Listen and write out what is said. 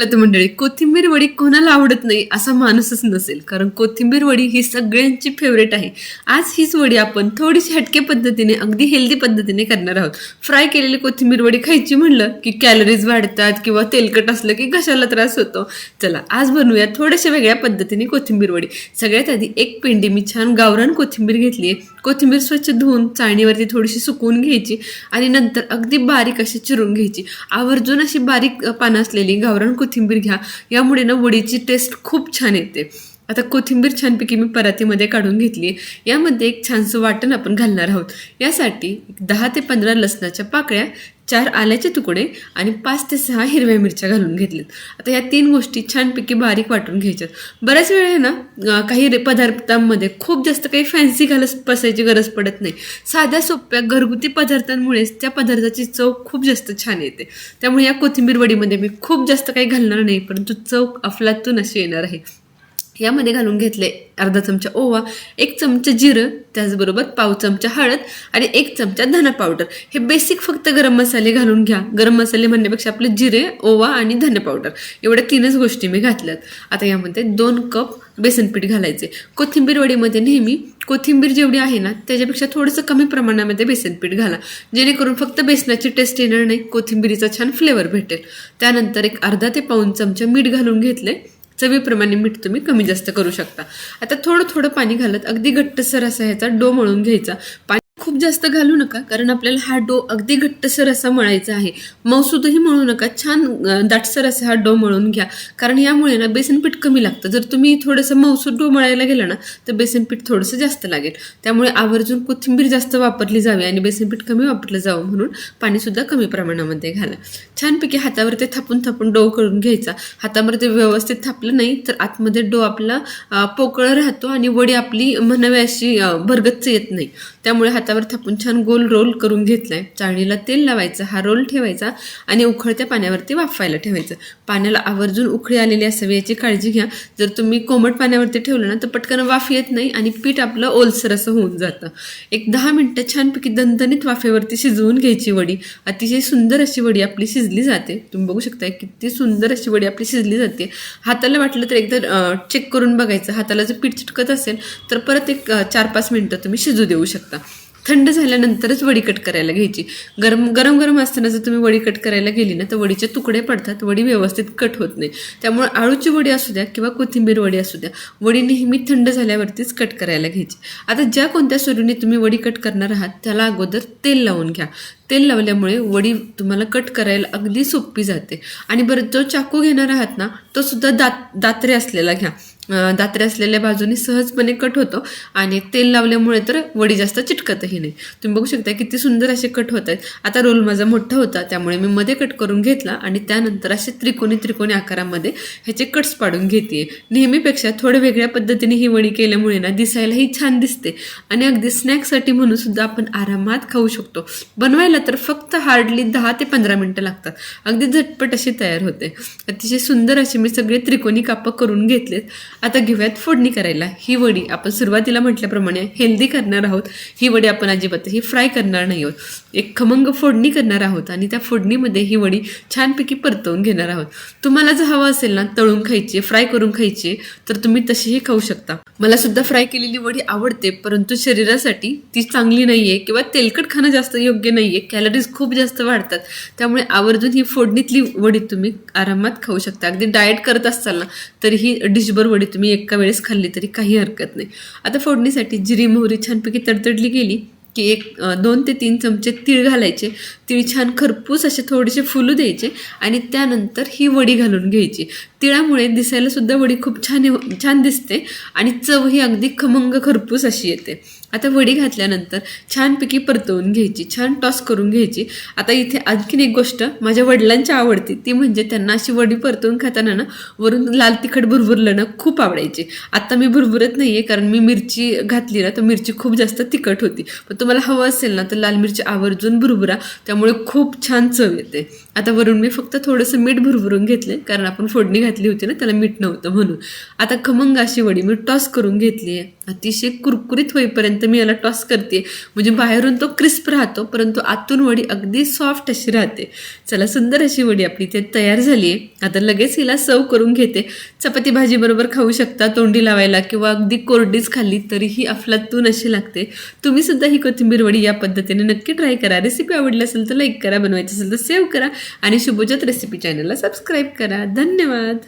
तर मंडळी कोथिंबीर वडी कोणाला आवडत नाही असा माणूसच नसेल. कारण कोथिंबीर वडी ही सगळ्यांची फेवरेट आहे. आज हीच वडी आपण थोडीशी हटके पद्धतीने अगदी हेल्दी पद्धतीने करणार आहोत. फ्राय केलेली कोथिंबीर वडी खायची म्हणलं की कॅलरीज वाढतात किंवा तेलकट असलं की घशाला त्रास होतो. चला आज बनवूया थोड्याशा वेगळ्या पद्धतीने कोथिंबीर वडी. सगळ्यात आधी एक पेंडी मी छान गावरान कोथिंबीर घेतली आहे कोथिंबीर स्वच्छ धुवून चाळणीवरती थोडीशी सुकवून घ्यायची आणि नंतर अगदी बारीक अशी चिरून घ्यायची. आवर्जून अशी बारीक पानं असलेली गावरान कोथिंबीर घ्या. यामुळे ना वडीची टेस्ट खूप छान येते. आता कोथिंबीर छानपैकी मी परातीमध्ये काढून घेतली. आहे यामध्ये एक छानसं वाटण आपण घालणार आहोत. यासाठी दहा ते पंधरा लसणाच्या पाकळ्या चार आल्याचे तुकडे आणि पाच ते सहा हिरव्या मिरच्या घालून घेतल्यात. आता या तीन गोष्टी छानपैकी बारीक वाटून घ्यायच्यात. बऱ्याच वेळ आहे ना काही रे- पदार्थांमध्ये खूप जास्त काही फॅन्सी घालत बसायची गरज पडत नाही. साध्या सोप्या घरगुती पदार्थांमुळेच त्या पदार्थाची चव खूप जास्त छान येते. त्यामुळे या कोथिंबीर वडीमध्ये मी खूप जास्त काही घालणार नाही परंतु चव अफलातून अशी येणार आहे. यामध्ये घालून घेतले. अर्धा चमचा ओवा एक चमचा जिरं त्याचबरोबर पाव चमचा हळद आणि एक चमचा धना पावडर. हे बेसिक फक्त गरम मसाले घालून घ्या. गरम मसाले म्हणण्यापेक्षा आपले जिरे ओवा आणि धने पावडर. एवढ्या तीनच गोष्टी मी घातल्यात. आता यामध्ये दोन कप बेसन पीठ घालायचे. कोथिंबीर वडीमध्ये नेहमी कोथिंबीर जेवढी आहे ना त्याच्यापेक्षा थोडंसं कमी प्रमाणामध्ये बेसन पीठ घाला. जेणेकरून फक्त बेसनाची टेस्ट येणार नाही कोथिंबीरीचा छान फ्लेवर भेटेल. त्यानंतर एक अर्धा ते पाऊन चमचा मीठ घालून घेतले. चवीप्रमाणे मीठ तुम्ही कमी जास्त करू शकता. आता थोडं थोडं पाणी घालत अगदी घट्टसर असा ह्याचा डो मळून घ्यायचा. पाणी खूप जास्त घालू नका कारण आपल्याला हा डो अगदी घट्टसर असा मळायचा आहे. मौसूदही मळू नका छान दाटसर असा हा डो मळून घ्या. कारण यामुळे ना बेसन पीठ कमी लागतं. जर तुम्ही थोडंसं मौसूद डो मळायला गेलं ना तर बेसन पीठ थोडंसं जास्त लागेल. त्यामुळे आवर्जून कोथिंबीर जास्त वापरली जावी आणि बेसन पीठ कमी वापरलं जावं म्हणून पाणीसुद्धा कमी प्रमाणामध्ये घाला. छानपैकी हातावर ते थापून थापून डो करून घ्यायचा. हातामध्ये ते व्यवस्थित थापलं नाही तर आतमध्ये डो आपला पोकळ राहतो आणि वडी आपली म्हणावी अशी भरगच्च येत नाही. त्यामुळे हातावर थापून छान गोल रोल करून घेतलाय. चाळणीला तेल लावायचं हा रोल ठेवायचा आणि उखळत्या पाण्यावरती वाफायला ठेवायचं. पाण्याला आवर्जून उखळी आलेली असावी याची काळजी घ्या. जर तुम्ही कोमट पाण्यावरती ठेवलं ना तर पटकन वाफ येत नाही आणि पीठ आपलं ओलसर असं होऊन जातं. एक दहा मिनटं छानपैकी दणदणीत वाफेवरती शिजवून घ्यायची वडी. अतिशय सुंदर अशी वडी आपली शिज शिजली जाते. तुम्ही बघू शकता किती सुंदर अशी वडी आपली शिजली जाते. हाताला वाटलं तर एकदा चेक करून बघायचं. हाताला जर पीठ चिटकत असेल तर परत एक चार पाच मिनटं तुम्ही शिजू देऊ शकता. थंड झाल्यानंतरच वडी कट करायला घ्यायची. गरम गरम गरम असताना जर तुम्ही वडी कट करायला गेली ना तर वडीचे तुकडे पडतात. वडी व्यवस्थित कट होत नाही. त्यामुळे आळूची वडी असू द्या किंवा कोथिंबीर वडी असू द्या वडी नेहमी थंड झाल्यावरतीच कट करायला घ्यायची. आता ज्या कोणत्या सुरीने तुम्ही वडी कट करणार आहात त्याला अगोदर तेल लावून घ्या. तेल लावल्यामुळे वडी तुम्हाला कट करायला अगदी सोपी जाते. आणि बरं जो चाकू घेणार आहात ना तो सुद्धा दात दात्रे असलेला घ्या. दात्रे असलेल्या बाजूने सहजपणे कट होतो आणि तेल लावल्यामुळे तर वडी जास्त चिटकतही नाही. तुम्ही बघू शकता किती सुंदर असे कट होत आहेत. आता रोल माझा मोठा होता त्यामुळे मी मध्ये कट करून घेतला आणि त्यानंतर असे त्रिकोणी त्रिकोणी आकारामध्ये ह्याचे कट्स पाडून घेते नेहमीपेक्षा थोड्या वेगळ्या पद्धतीने ही वडी केल्यामुळे ना दिसायलाही छान दिसते. आणि अगदी स्नॅक्ससाठी म्हणून सुद्धा आपण आरामात खाऊ शकतो. बनवायला तर फक्त हार्डली दहा ते पंधरा मिनटं लागतात. अगदी झटपट अशी तयार होते. अतिशय सुंदर असे मी सगळे त्रिकोणी कापं करून घेतलेत. आता घेऊयात फोडणी करायला. ही वडी आपण सुरुवातीला म्हटल्याप्रमाणे हेल्दी करणार आहोत. ही वडी आपण अजिबात ही फ्राय करणार नाही आहोत. एक खमंग फोडणी करणार आहोत आणि त्या फोडणीमध्ये ही वडी छानपैकी परतवून घेणार आहोत. तुम्हाला जर हवं असेल ना तळून खायची फ्राय करून खायची तर तुम्ही तशीही खाऊ शकता. मला सुद्धा फ्राय केलेली वडी आवडते परंतु शरीरासाठी ती चांगली नाहीये किंवा तेलकट खाणं जास्त योग्य नाहीये. कॅलरीज खूप जास्त वाढतात. त्यामुळे आवर्जून ही फोडणीतली वडी तुम्ही आरामात खाऊ शकता. अगदी डाएट करत असताल ना तरी ही डिशभर वडी तुम्ही एका वेळेस खाल्ली तरी काही हरकत नाही. आता फोडणीसाठी जिरी मोहरी छानपैकी तडतडली गेली की एक दोन ते तीन चमचे तीळ घालायचे. तीळ छान खरपूस असे थोडेसे फुलू द्यायचे आणि त्यानंतर ही वडी घालून घ्यायची. तिळामुळे दिसायला सुद्धा वडी खूप छान छान दिसते आणि चव ही अगदी खमंग खरपूस अशी येते. आता वडी घातल्यानंतर छानपैकी परतवून घ्यायची छान टॉस करून घ्यायची. आता इथे आणखीन एक गोष्ट माझ्या वडिलांची आवडती ती म्हणजे त्यांना अशी वडी परतवून खाताना ना वरून लाल तिखट भुरभुरलं ना खूप आवडायची. आता मी भुरभुरत नाही आहे कारण मी मिरची घातली ना तर मिरची खूप जास्त तिखट होती. पण तुम्हाला हवं असेल ना तर लाल मिरची आवर्जून भुरभुरा त्यामुळे खूप छान चव येते. आता वरून मी फक्त थोडंसं मीठ भुरभुरून घेतले कारण आपण फोडणी घातली घातली होती ना त्याला मीठ नव्हतं म्हणून. आता खमंग अशी वडी मी टॉस करून घेतली आहे. अतिशय कुरकुरीत होईपर्यंत मी याला टॉस करते. म्हणजे बाहेरून तो क्रिस्प राहतो परंतु आतून वडी अगदी सॉफ्ट अशी राहते. चला सुंदर अशी वडी आपली ते तयार झाली आहे. आता लगेच हिला सर्व करून घेते. चपाती भाजीबरोबर खाऊ शकता तोंडी लावायला किंवा अगदी कोरडीच खाल्ली तरीही अफलातून अशी लागते. तुम्ही सुद्धा ही कोथिंबीर वडी या पद्धतीने नक्की ट्राय करा. रेसिपी आवडली असेल तर लाईक करा बनवायची असेल तर सेव्ह करा आणि शुभोजत रेसिपी चॅनलला सबस्क्राईब करा. धन्यवाद!